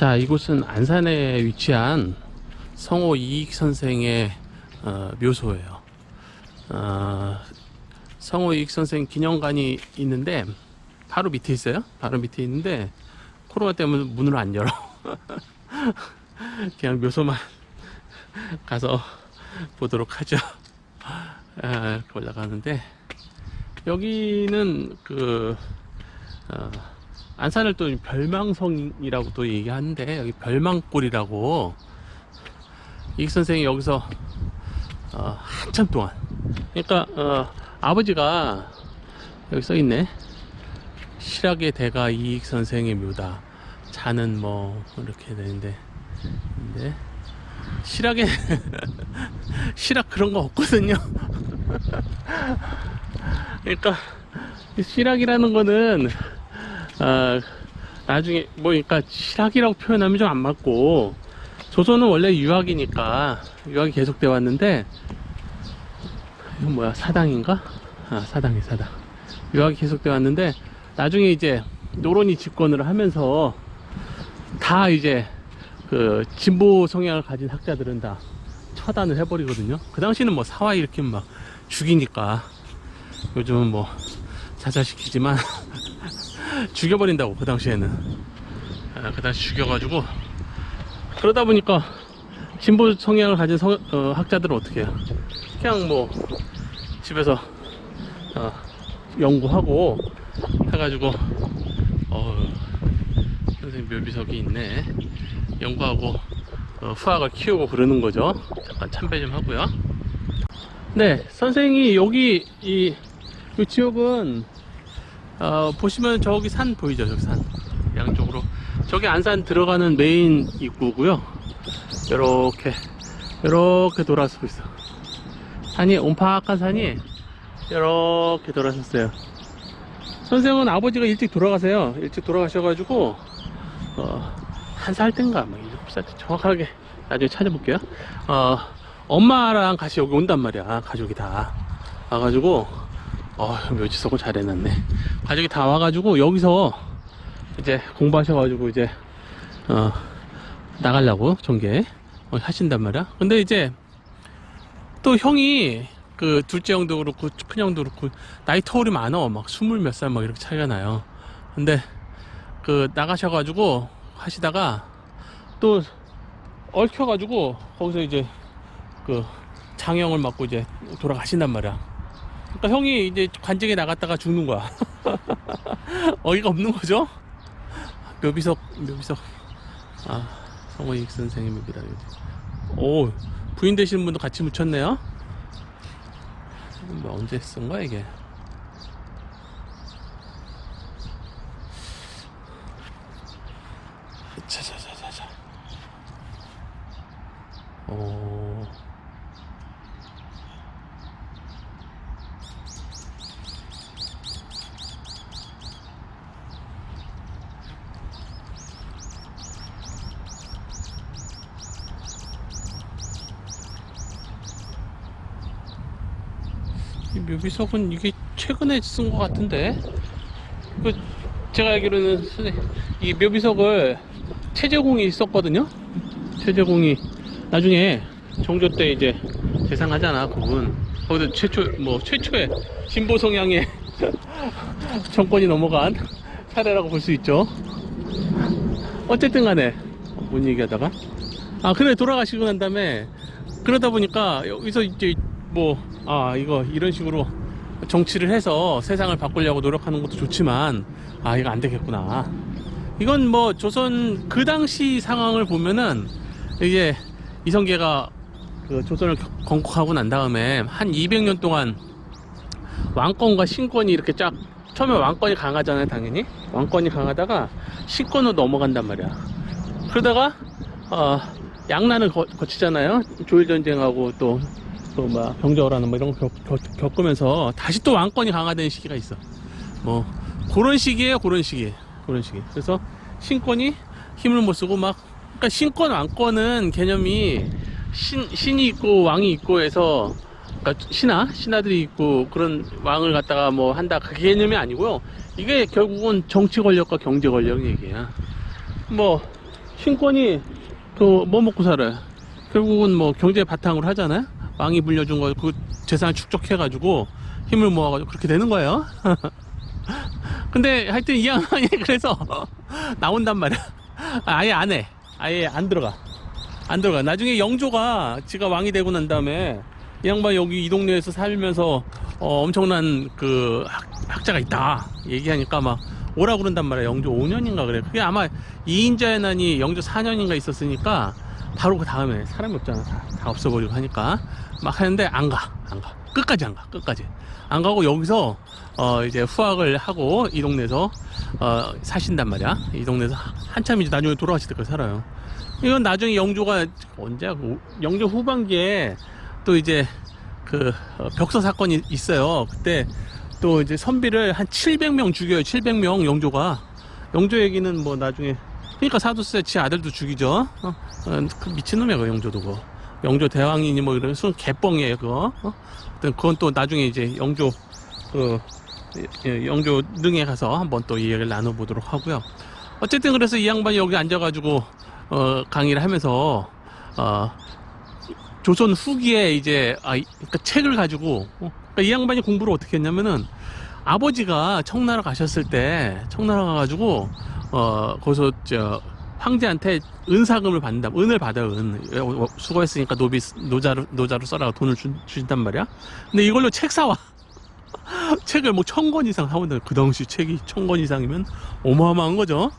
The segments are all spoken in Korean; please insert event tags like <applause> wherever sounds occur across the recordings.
자, 이곳은 안산에 위치한 성호 이익 선생의 어, 묘소예요. 어, 성호 이익 선생 기념관이 있는데 바로 밑에 있어요. 바로 밑에 있는데 코로나 때문에 문을 안 열어. <laughs> 그냥 묘소만 <laughs> 가서 보도록 하죠. 아, 올라가는데 여기는 그 어, 안산을 또 별망성이라고 또 얘기하는데 여기 별망골이라고. 이익 선생이 여기서 어, 한참 동안. 그러니까 어, 아버지가 여기 써 있네. 실학의 대가 이익 선생의 묘다. 자는 뭐 이렇게 되는데. 근데 실학에 <laughs> 실학 그런 거 없거든요. <laughs> 그러니까 이 실학이라는 거는 아, 나중에 뭐 그러니까 실학이라고 표현하면 좀 안 맞고 조선은 원래 유학이니까 유학이 계속돼 왔는데 이건 뭐야 사당인가? 아 사당이 사당 유학이 계속돼 왔는데 나중에 이제 노론이 집권을 하면서 다 이제 그 진보 성향을 가진 학자들은 다 처단을 해버리거든요. 그 당시는 뭐 사화 일으키면 막 죽이니까 요즘은 뭐 자살시키지만 <laughs> 죽여버린다고 그 당시에는. 아, 그 당시 죽여가지고. 그러다 보니까 진보 성향을 가진 성- 어, 학자들은 어떻게 해요? 그냥 뭐 집에서 어, 연구하고 해가지고 어, 선생님 묘비석이 있네. 연구하고 어, 후학을 키우고 그러는 거죠. 잠깐 참배 좀 하고요. 네 선생이 여기 이, 이 지역은 어, 보시면 저기 산 보이죠? 저기 산. 양쪽으로. 저기 안산 들어가는 메인 입구고요. 요렇게 요렇게 돌아서고 있어. 산이 옴팍한 산이 요렇게 돌아섰어요. 선생은 아버지가 일찍 돌아가세요. 일찍 돌아가셔가지고 어, 한 살 땐가? 뭐 일곱 살때 정확하게 나중에 찾아볼게요. 어, 엄마랑 같이 여기 온단 말이야. 가족이 다. 와가지고 어 묘지석을 잘 해놨네. 가족이 다 와가지고 여기서 이제 공부하셔가지고 이제 어 나가려고 전개 어, 하신단 말이야. 근데 이제 또 형이 그 둘째 형도 그렇고 큰 형도 그렇고 나이 터울이 많어 막 스물 몇 살 막 이렇게 차이가 나요. 근데 그 나가셔가지고 하시다가 또 얽혀가지고 거기서 이제 그 장형을 맞고 이제 돌아가신단 말이야 그러니까 형이 이제 관직에 나갔다가 죽는 거야. <laughs> 어이가 없는 거죠? 묘비석 묘비석. 아 성호익 선생님 묘비다 오 부인 되시는 분도 같이 묻혔네요? 뭐 언제 쓴 거야 이게? 자자자자자. 오 이 묘비석은 이게 최근에 쓴 것 같은데? 그 제가 알기로는 이 묘비석을 최재공이 있었거든요? 최재공이. 나중에 정조 때 이제 재상하잖아 그분. 거기서 최초 뭐 최초의 진보 성향의 <laughs> 정권이 넘어간 사례라고 볼 수 있죠. 어쨌든 간에 뭔 얘기하다가? 아 그래 돌아가시고 난 다음에 그러다 보니까 여기서 이제 뭐 아 이거 이런 식으로 정치를 해서 세상을 바꾸려고 노력하는 것도 좋지만 아 이거 안 되겠구나. 이건 뭐 조선 그 당시 상황을 보면은 이게 이성계가 그 조선을 겨- 건국하고 난 다음에 한 200년 동안 왕권과 신권이 이렇게 쫙 처음에 왕권이 강하잖아요 당연히. 왕권이 강하다가 신권으로 넘어간단 말이야. 그러다가 어, 양난을 거, 거치잖아요. 조일 전쟁하고 또 또뭐 병저우라는 뭐 이런 거 겪, 겪, 겪으면서 다시 또 왕권이 강화되는 시기가 있어. 뭐 그런 시기에요 그런 시기. 그런 시기. 그래서 신권이 힘을 못 쓰고 막 그러니까 신권 왕권은 개념이 신, 신이 있고 왕이 있고 해서 그러니까 신하 신하들이 있고 그런 왕을 갖다가 뭐 한다. 그 개념이 아니고요. 이게 결국은 정치 권력과 경제 권력 얘기야. 뭐 신권이 그 뭐 먹고 살아요? 결국은 뭐 경제 바탕으로 하잖아요. 왕이 물려준 거 그 재산을 축적해 가지고 힘을 모아 가지고 그렇게 되는 거예요. <laughs> 근데 하여튼 이 양반이 <laughs> 그래서 나온단 말이야. 아예 안 해. 아예 안 들어가. 안 들어가. 나중에 영조가 지가 왕이 되고 난 다음에 이 양반 여기 이 동네에서 살면서 어, 엄청난 그 학, 학자가 있다 얘기하니까 막 오라 그런단 말이야. 영조 5년인가 그래. 그게 아마 2인자의 난이 영조 4년인가 있었으니까 바로 그 다음에 사람이 없잖아. 다, 다 없어버리고 하니까 막 하는데 안 가. 안 가. 끝까지 안 가. 끝까지. 안 가고 여기서 어 이제 후학을 하고 이 동네에서 어 사신단 말이야. 이 동네에서 한참 이제 나중에 돌아가실 때까지 살아요. 이건 나중에 영조가 언제야? 그 영조 후반기에 또 이제 그 어, 벽서 사건이 있어요. 그때 또 이제 선비를 한 700명 죽여요. 700명 영조가. 영조 얘기는 뭐 나중에 그러니까 사두세 지 아들도 죽이죠. 어? 어, 그 미친놈이야 그 영조도 그거. 영조 대왕이니 뭐 이런 순 개뻥이에요 그거. 어? 그건 또 나중에 이제 영조 그 예, 영조 능에 가서 한번 또 이야기를 나눠보도록 하고요. 어쨌든 그래서 이 양반이 여기 앉아가지고 어, 강의를 하면서 어, 조선 후기에 이제 아, 이- 그러니까 책을 가지고 어, 그러니까 이 양반이 공부를 어떻게 했냐면은 아버지가 청나라 가셨을 때 청나라 가가지고 어 거기서 저 황제한테 은사금을 받는다. 은을 받아 은. 어, 수고했으니까 노비 노자로 노자로 써라 돈을 주, 주신단 말이야. 근데 이걸로 책 사와. <laughs> 책을 뭐 천 권 이상 사온다 그 당시 책이 천 권 이상이면 어마어마한 거죠.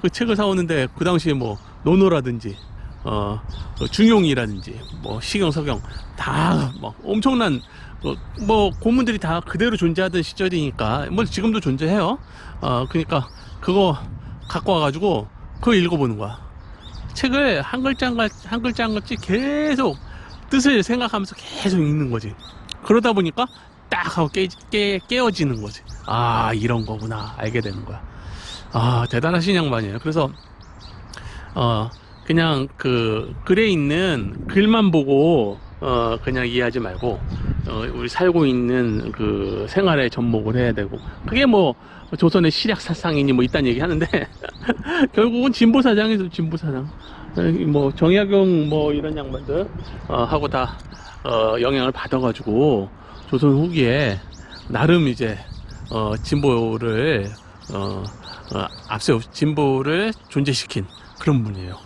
그 책을 사오는데 그 당시에 뭐 노노라든지 어, 그 중용이라든지 뭐 시경 서경 다뭐 엄청난 뭐, 뭐 고문들이 다 그대로 존재하던 시절이니까 뭐 지금도 존재해요. 어 그러니까 그거 갖고 와가지고 그거 읽어보는 거야. 책을 한 글자 한, 글- 한 글자 한 글자 계속 뜻을 생각하면서 계속 읽는 거지. 그러다 보니까 딱 하고 깨, 깨, 깨어지는 거지. 아 이런 거구나 알게 되는 거야. 아 대단하신 양반이에요. 그래서 어 그냥 그 글에 있는 글만 보고 어 그냥 이해하지 말고 어 우리 살고 있는 그 생활에 접목을 해야 되고 그게 뭐 조선의 실약 사상이니 뭐 이딴 얘기 하는데 <laughs> 결국은 진보 사장이죠 진보 사장 어, 뭐 정약용 뭐 이런 양반들 어 하고 다 어 영향을 받아가지고 조선 후기에 나름 이제 어 진보를 어, 어 앞세워 진보를 존재시킨 그런 분이에요.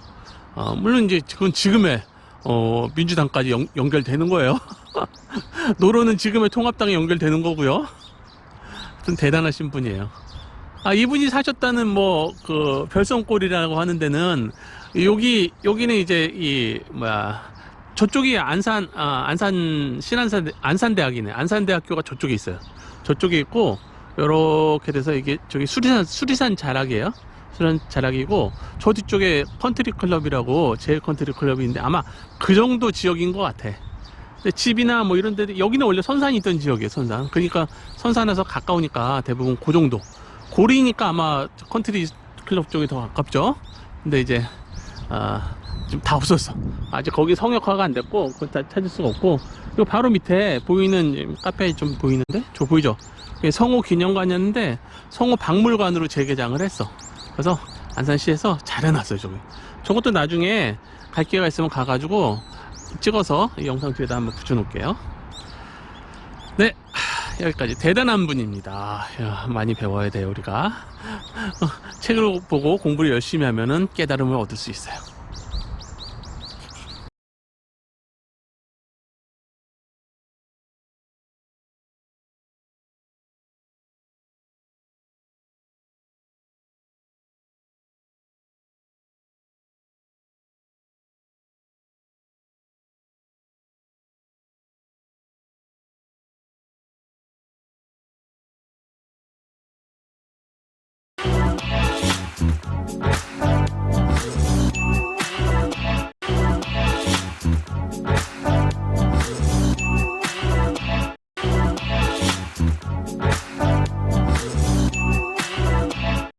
어, 물론 이제 그건 지금의 어, 민주당까지 연, 연결되는 거예요. <laughs> <laughs> 노로는 지금의 통합당에 연결되는 거고요. 하여튼 대단하신 분이에요. 아, 이분이 사셨다는 뭐, 그, 별성골이라고 하는 데는, 여기, 여기는 이제, 이, 뭐야, 저쪽이 안산, 아, 안산, 신안산, 안산대학이네. 안산대학교가 저쪽에 있어요. 저쪽에 있고, 요렇게 돼서 이게, 저기 수리산, 수리산 자락이에요. 수리산 자락이고, 저 뒤쪽에 컨트리 클럽이라고, 제일 컨트리 클럽이 있는데, 아마 그 정도 지역인 것 같아. 집이나 뭐 이런 데들, 여기는 원래 선산이 있던 지역이에요, 선산. 그러니까 선산에서 가까우니까 대부분 그 정도. 고리니까 아마 컨트리 클럽 쪽이 더 가깝죠. 근데 이제 아, 좀다 없었어. 아직 거기 성역화가 안 됐고 그거 다 찾을 수가 없고 그리고 바로 밑에 보이는 카페 좀 보이는데 저 보이죠? 성호 기념관이었는데 성호 박물관으로 재개장을 했어. 그래서 안산시에서 잘 해놨어요 저기. 저것도 나중에 갈 기회가 있으면 가가지고 찍어서 이 영상 뒤에다 한번 붙여놓을게요. 네, 하, 여기까지 대단한 분입니다. 야, 많이 배워야 돼요 우리가. 어, 책을 보고 공부를 열심히 하면은 깨달음을 얻을 수 있어요. Bye.